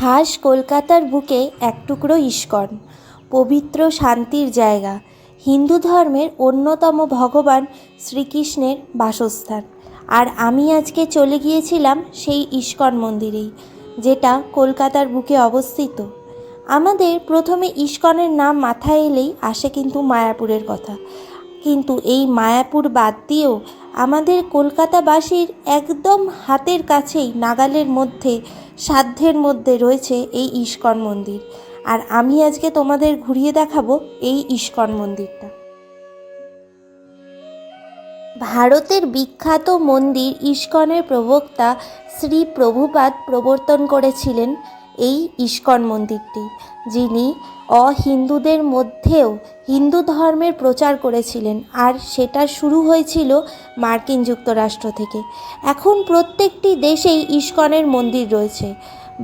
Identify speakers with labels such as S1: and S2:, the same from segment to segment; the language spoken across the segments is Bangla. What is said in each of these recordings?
S1: খাস কলকাতার বুকে এক টুকরো ইস্কন, পবিত্র শান্তির জায়গা, হিন্দু ধর্মের অন্যতম ভগবান শ্রীকৃষ্ণের বাসস্থান। আর আমি আজকে চলে গিয়েছিলাম সেই ইস্কন মন্দিরেই, যেটা কলকাতার বুকে অবস্থিত। আমাদের প্রথমে ইস্কনের নাম মাথায় এলেই আসে কিন্তু মায়াপুরের কথা। কিন্তু এই মায়াপুর বাদ দিয়েও আমাদের কলকাতাবাসীর একদম হাতের কাছেই নাগালের মধ্যে, সাধ্যের মধ্যে রয়েছে এই ইস্কন মন্দির। আর আমি আজকে তোমাদের ঘুরিয়ে দেখাবো এই ইস্কন মন্দিরটা। ভারতের বিখ্যাত মন্দির ইস্কনের প্রবক্তা শ্রী প্রভুপাদ প্রবর্তন করেছিলেন এই ইস্কন মন্দিরটি। যিনি অহিন্দুদের মধ্যেও হিন্দু ধর্মের প্রচার করেছিলেন। আর সেটা শুরু হয়েছিল মার্কিন যুক্তরাষ্ট্র থেকে। এখন প্রত্যেকটি দেশেই ইস্কনের মন্দির রয়েছে।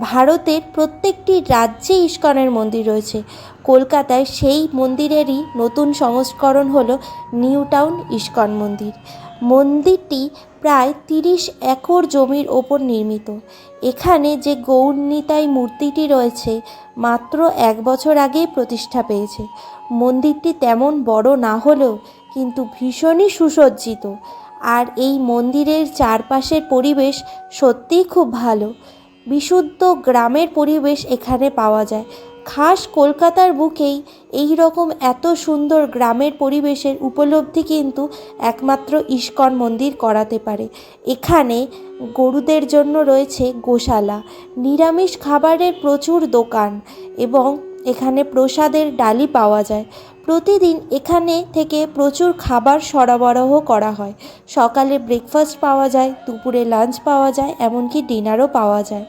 S1: ভারতের প্রত্যেকটি রাজ্যে ইস্কনের মন্দির রয়েছে। কলকাতায় সেই মন্দিরেরই নতুন সংস্করণ হল নিউ টাউন ইস্কন মন্দির। মন্দিরটি প্রায় তিরিশ একর জমির ওপর নির্মিত। এখানে যে গৌরনীতাই মূর্তিটি রয়েছে মাত্র এক বছর আগেই প্রতিষ্ঠা পেয়েছে। মন্দিরটি তেমন বড় না হলেও কিন্তু ভীষণই সুসজ্জিত। আর এই মন্দিরের চারপাশের পরিবেশ সত্যিই খুব ভালো। বিশুদ্ধ গ্রামের পরিবেশ এখানে পাওয়া যায়। খাস কলকাতার বুকেই এই রকম এত সুন্দর গ্রামের পরিবেশের উপলব্ধি কিন্তু একমাত্র ইস্কন মন্দির করাতে পারে। এখানে গরুদের জন্য রয়েছে গোশালা, নিরামিষ খাবারের প্রচুর দোকান এবং এখানে প্রসাদের ডালি পাওয়া যায়। প্রতিদিন এখানে থেকে প্রচুর খাবার সরবরাহ করা হয়। সকালে ব্রেকফাস্ট পাওয়া যায়, দুপুরে লাঞ্চ পাওয়া যায়, এমনকি ডিনারও পাওয়া যায়।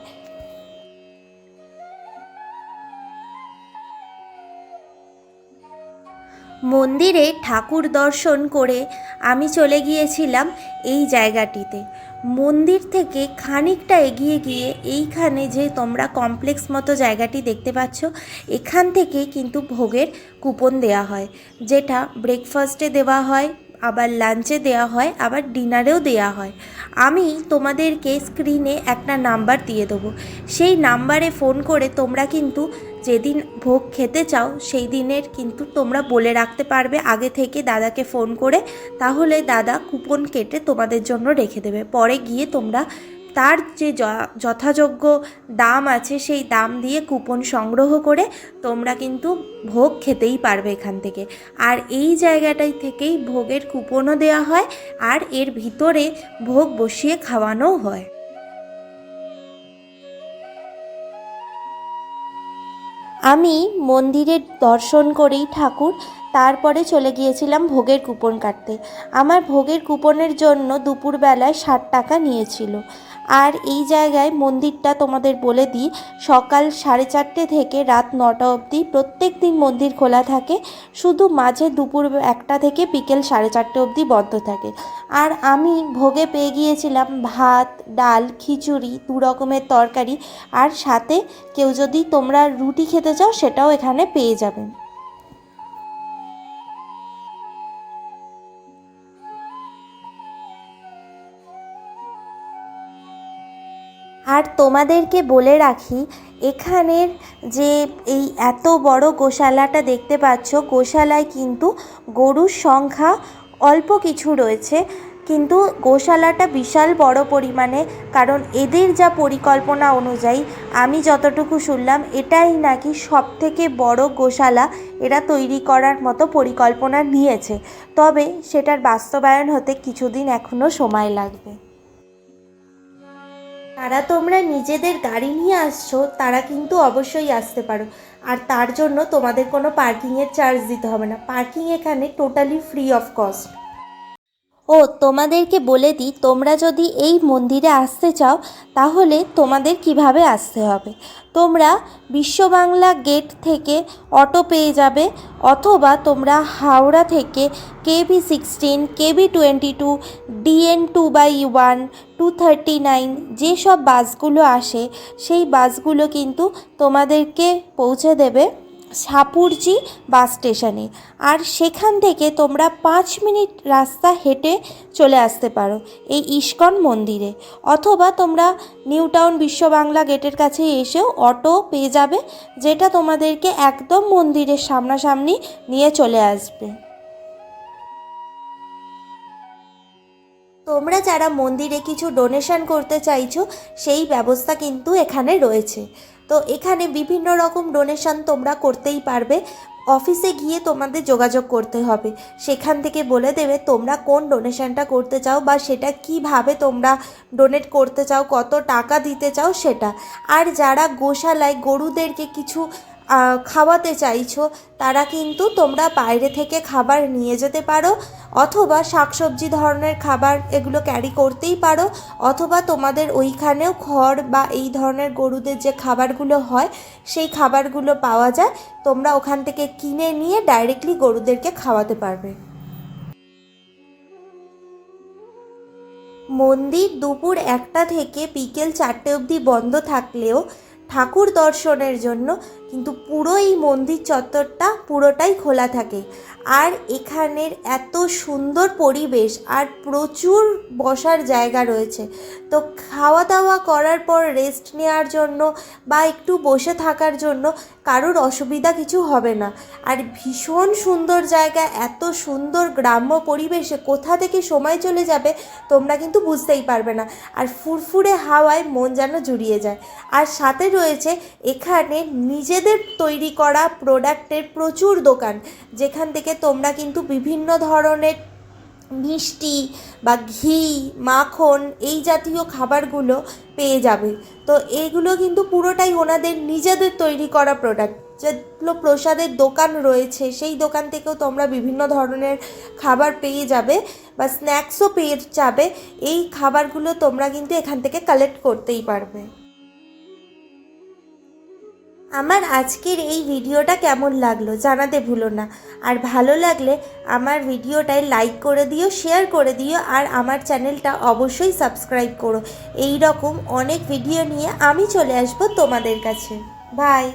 S1: মন্দিরে ঠাকুর দর্শন করে আমি চলে গিয়েছিলাম এই জায়গাটিতে। মন্দির থেকে খানিকটা এগিয়ে গিয়ে এইখানে যে তোমরা কমপ্লেক্স মতো জায়গাটি দেখতে পাচ্ছ, এখান থেকে কিন্তু ভোগের কুপন দেওয়া হয়। যেটা ব্রেকফাস্টে দেওয়া হয়, আবার লাঞ্চে দেওয়া হয়, আবার ডিনারেও দেওয়া হয়। আমি তোমাদেরকে স্ক্রিনে একটা নাম্বার দিয়ে দেবো। সেই নাম্বারে ফোন করে তোমরা কিন্তু যেদিন ভোগ খেতে চাও, সেই দিনের কিন্তু তোমরা বলে রাখতে পারবে আগে থেকে দাদাকে ফোন করে। তাহলে দাদা কুপন কেটে তোমাদের জন্য রেখে দেবে। পরে গিয়ে তোমরা তার যে যথাযোগ্য দাম আছে, সেই দাম দিয়ে কুপন সংগ্রহ করে তোমরা কিন্তু ভোগ খেতেই পারবে এখান থেকে। আর এই জায়গাটাই থেকেই ভোগের কুপনও দেওয়া হয়, আর এর ভিতরে ভোগ বসিয়ে খাওয়ানোও হয়। আমি মন্দিরের দর্শন করেই ঠাকুর তারপরে চলে গিয়েছিলাম ভোগের কুপন কাটতে। আমার ভোগের কুপনের জন্য দুপুরবেলায় ষাট টাকা নিয়েছিল। আর এই জায়গায় মন্দিরটা তোমাদের বলে দিই, সকাল সাড়ে চারটে থেকে রাত নটা অবধি প্রত্যেক দিন মন্দির খোলা থাকে। শুধু মাঝে দুপুর একটা থেকে বিকেল সাড়ে চারটে অবধি বন্ধ থাকে। আর আমি ভোগে পেয়ে গিয়েছিলাম ভাত, ডাল, খিচুড়ি, দু রকমের তরকারি। আর সাথে কেউ যদি তোমরা রুটি খেতে চাও, সেটাও এখানে পেয়ে যাবেন আর তোমাদেরকে বলে রাখি, এখানের যে এই এত বড় গোশালাটা দেখতে পাচ্ছ, গোশালায় কিন্তু গরুর সংখ্যা অল্প কিছু রয়েছে। কিন্তু গোশালাটা বিশাল বড় পরিমাণে, কারণ এদের যা পরিকল্পনা অনুযায়ী আমি যতটুকু শুনলাম, এটাই নাকি সব থেকে বড় গোশালা এরা তৈরি করার মতো পরিকল্পনা নিয়েছে। তবে সেটার বাস্তবায়ন হতে কিছুদিন এখনও সময় লাগবে। তারা তোমরা নিজেদের গাড়ি নিয়ে আসছো, তারা কিন্তু অবশ্যই আসতে পারো। আর তার জন্য তোমাদের কোনো পার্কিংয়ের চার্জ দিতে হবে না। পার্কিং এখানে টোটালি ফ্রি অফ কস্ট ও, তোমাদেরকে বলে দিই, তোমরা যদি এই মন্দিরে আসতে চাও, তাহলে তোমাদের কীভাবে আসতে হবে? তোমরা বিশ্ববাংলা গেট থেকে অটো পেয়ে যাবে, অথবা তোমরা হাওড়া থেকে KB sixteen KB twenty two, DN two by one, two thirty nine, যেসব বাসগুলো আসে, সেই বাসগুলো কিন্তু তোমাদেরকে পৌঁছে দেবে। সাপুরজি বাস স্টেশনে। আর সেখান থেকে তোমরা পাঁচ মিনিট রাস্তা হেঁটে চলে আসতে পারো এই ইস্কন মন্দিরে। অথবা তোমরা নিউ টাউন বিশ্ব বাংলা গেটের কাছে এসেও অটো পেয়ে যাবে, যেটা তোমাদেরকে একদম মন্দিরের সামনাসামনি নিয়ে চলে আসবে। তোমরা যারা মন্দিরে কিছু ডোনেশন করতে চাইছো, সেই ব্যবস্থা কিন্তু এখানে রয়েছে। তো এখানে বিভিন্ন রকম ডোনেশন তোমরা করতেই পারবে। অফিসে গিয়ে তোমাদের যোগাযোগ করতে হবে। সেখান থেকে বলে দেবে তোমরা কোন ডোনেশনটা করতে চাও বা সেটা কীভাবে তোমরা ডোনেট করতে চাও, কত টাকা দিতে চাও সেটা। আর যারা গোশালায় গরুদেরকে কিছু খাওয়াতে চাইছো, তারা কিন্তু তোমরা বাইরে থেকে খাবার নিয়ে যেতে পারো, অথবা শাকসবজি ধরনের খাবার এগুলো ক্যারি করতেই পারো, অথবা তোমাদের ওইখানেও খড় বা এই ধরনের গরুদের যে খাবারগুলো হয়, সেই খাবারগুলো পাওয়া যায়, তোমরা ওখান থেকে কিনে নিয়ে ডাইরেক্টলি গরুদেরকে খাওয়াতে পারবে। মন্দির দুপুর একটা থেকে বিকেল চারটে অবধি বন্ধ থাকলেও ঠাকুর দর্শনের জন্য কিন্তু পুরো এই মন্দির চত্বরটা পুরোটাই খোলা থাকে। আর এখানের এত সুন্দর পরিবেশ আর প্রচুর বসার জায়গা রয়েছে। তো খাওয়া দাওয়া করার পর রেস্ট নেওয়ার জন্য বা একটু বসে থাকার জন্য কারোর অসুবিধা কিছু হবে না। আর ভীষণ সুন্দর জায়গা, এত সুন্দর গ্রাম্য পরিবেশে কোথা থেকে সময় চলে যাবে তোমরা কিন্তু বুঝতেই পারবে না। আর ফুরফুরে হাওয়ায় মন যেন জুড়িয়ে যায়। আর সাথে রয়েছে এখানে নিজেদের তৈরি করা প্রোডাক্টের প্রচুর দোকান। যেখান থেকে তোমরা কিন্তু বিভিন্ন ধরনের মিষ্টি বা ঘি, মাখন এই জাতীয় খাবারগুলো পেয়ে যাবে। তো এইগুলো কিন্তু পুরোটাই ওনাদের নিজেদের তৈরি করা প্রোডাক্ট। যেগুলো প্রসাদের দোকান রয়েছে, সেই দোকান থেকেও তোমরা বিভিন্ন ধরনের খাবার পেয়ে যাবে বা স্ন্যাক্সও পেয়ে যাবে। এই খাবারগুলো তোমরা কিন্তু এখান থেকে কালেক্ট করতেই পারবে। আমার আজকের এই ভিডিওটা কেমন লাগল জানাতে ভুলো না। আর ভালো লাগলে আমার ভিডিওটায় লাইক করে দিও শেয়ার করে দিও, আর আমার চ্যানেলটা অবশ্যই সাবস্ক্রাইব করো। এই রকম অনেক ভিডিও নিয়ে আমি চলে আসব তোমাদের কাছে। বাই